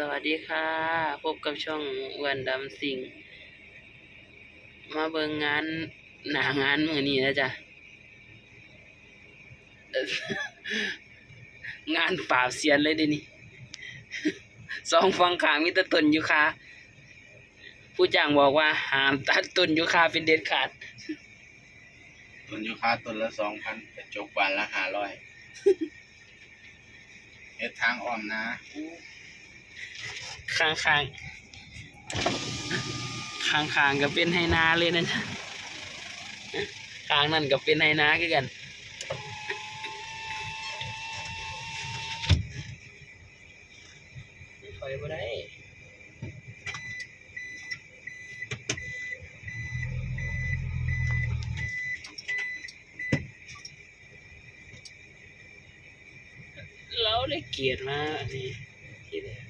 สวัสดีค่ะ พบกับช่องวันดำสิง มาเบิงงานหนางานมือนี้นะจ๊ะ งานปราบเซียนเลยเดินี่สองฟังขางมีต่ต้นยูคาผู้จ้างบอกว่าห้ามตัดต้นยูคาเป็นเด็ดขาด ต้นยูคาต้นละสองพันกระจกวันละห้าร้อยเฮ็ดทางอ้อมนะ ข้างข้างข้างข้างๆก็เป็นไฮนาเลยนะจ๊ะข้างนั่นก็เป็นไฮนาคือกันถอยบ่ได้เราได้เกียรติมาอันนี้ที่เดีย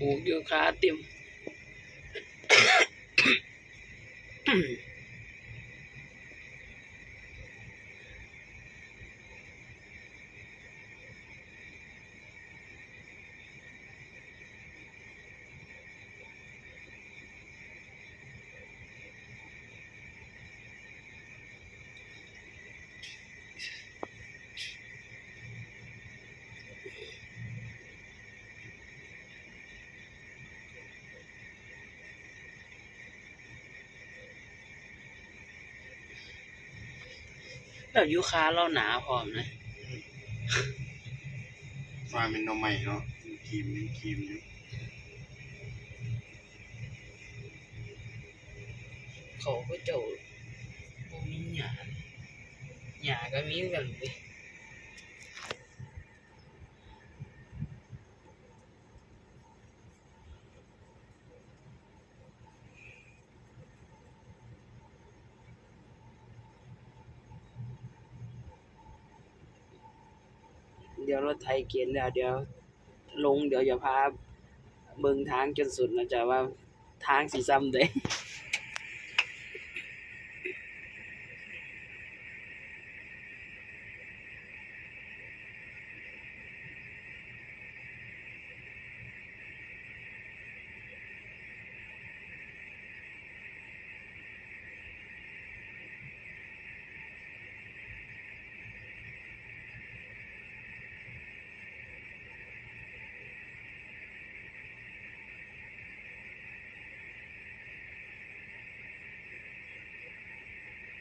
วหูก แล้วยูคาเราหนาพร้อมเลยฟ้าเป็นหนมใหม่เนาะมีครีมมีครีมอยู่เขาก็เจ้าบ่มีหยาหยาก็มีคือกันเลย เดี๋ยวรถไทยเกียนแล้ว เดี๋ยวลงเดี๋ยวจะพาเบิ่งทางจนสุดนะจ๊ะว่าทางสีซ้ำเด้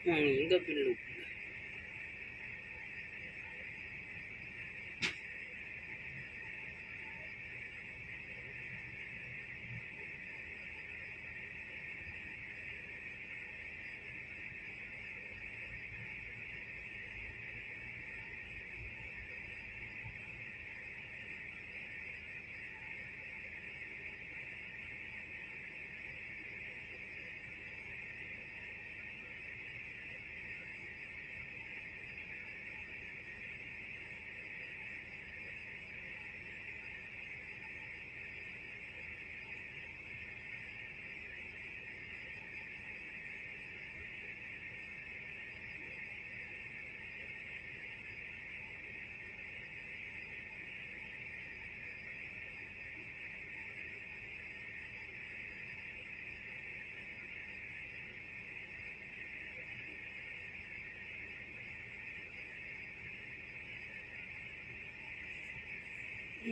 อืม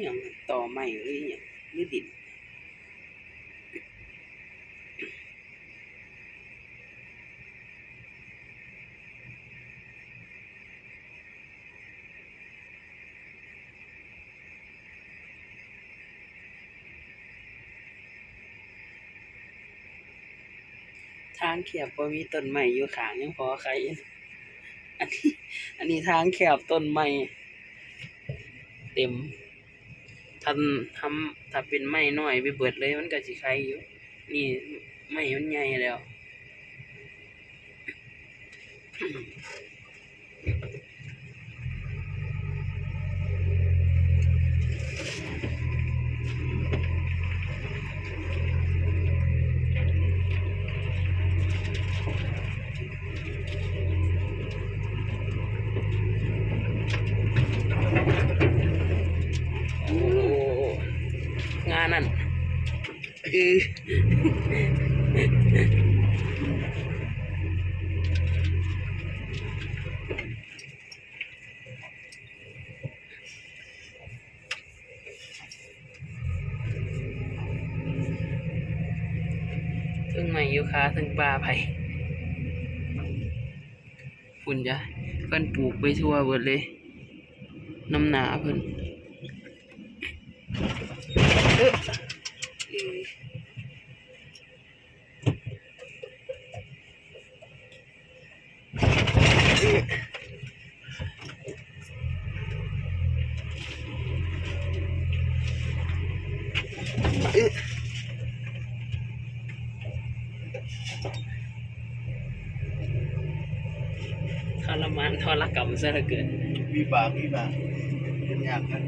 อย่างต่อใหม่หรืออย่างหรือดินทางแคบบ่มีต้นไม้อยู่ขางยังพอใครอันนี้อันนี้ทางแคบต้นไม้เต็ม ทำทำถ้าเป็นไม้น้อยไปเบิดเลยมันก็สิใครอยู่ นี่ไม้มันใหญ่แล้ว ออถึงไม่ยูคาถึงปลาไผ่ฝุ่นจ้ะเพิ่นปลูกไปทั่วเบิดเลย น้ำหนาเพิ่นเออเอ้ยเอ้อ ทรมานทรกรรมซะเหลือเกินวิบากวิบากเป็นยากนะ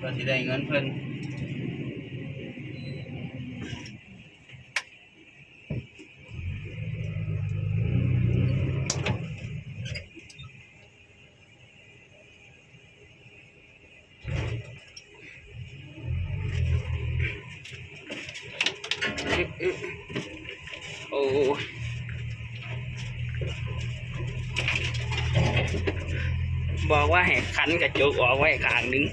ก็สิได้เงินเพิ่น บอกว่าให้ขันกระจกออกไว้ข้างนึง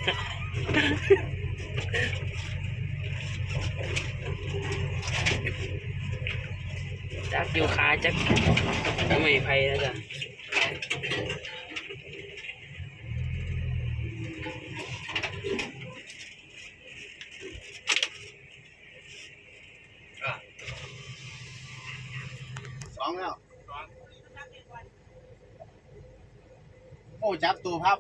จักอยู่ขาจักไม่ไพ่แล้วจ้ะ จับตัวพับ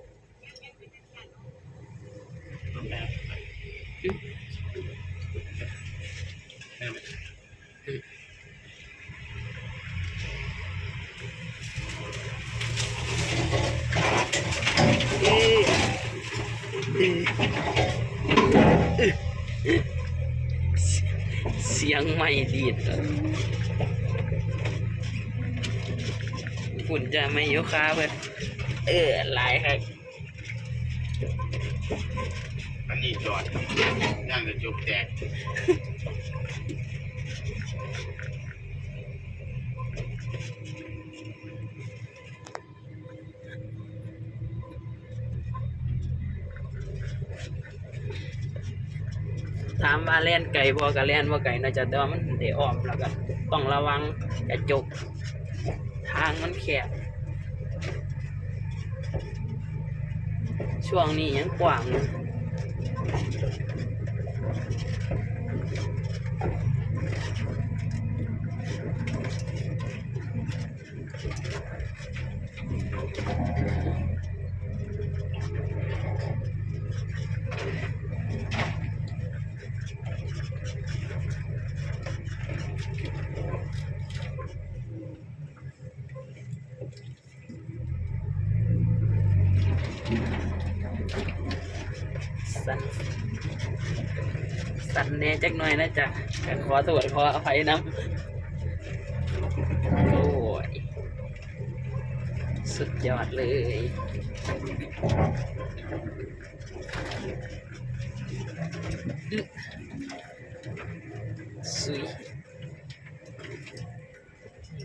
เสียงไม่ดีดฝุ่นจะไม่ยกขาเพื่อ เออหลายครับอันนี้จอดย่างกระจกแตกถามว่าเล่นไก่พอกับเล่นว่าไก่น่าจะแต่ว่ามันเดออมแล้วก็ต้องระวังกระจก ทางมันแคบ ช่วงนี้ยังกว้างอยู่ แหน่จักหน่อยนะจ๊ะก็ขอตรวจขออภัยน้ำโอ้ยสุดยอดเลยสุย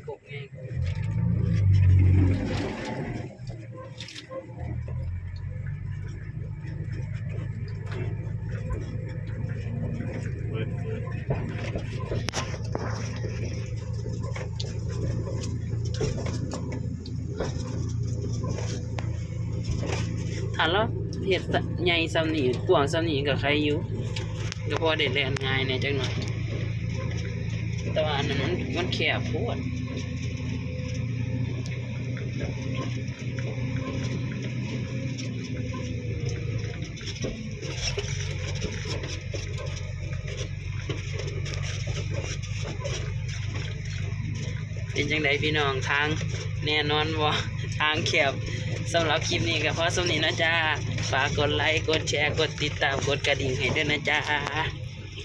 กบไง เปิดเปิด ถ้าเราเฮ็ดใหญ่ซ้ำนีกว้างซ้ำนี่ก็ใครอยู่ก็พอได้แล่นง่ายแหน่จักหน่อย แต่ว่าอันนั้นมันมันแคบโพดเป็นจังไดพี่น้องทางแน่นอนบ่าทางแคบ สำหรับคลิปนี้ก็พอสมนี้นะจ้า ฝากกดไลค์ กดแชร์ กดติดตาม กดกระดิ่งให้ด้วยนะจ้า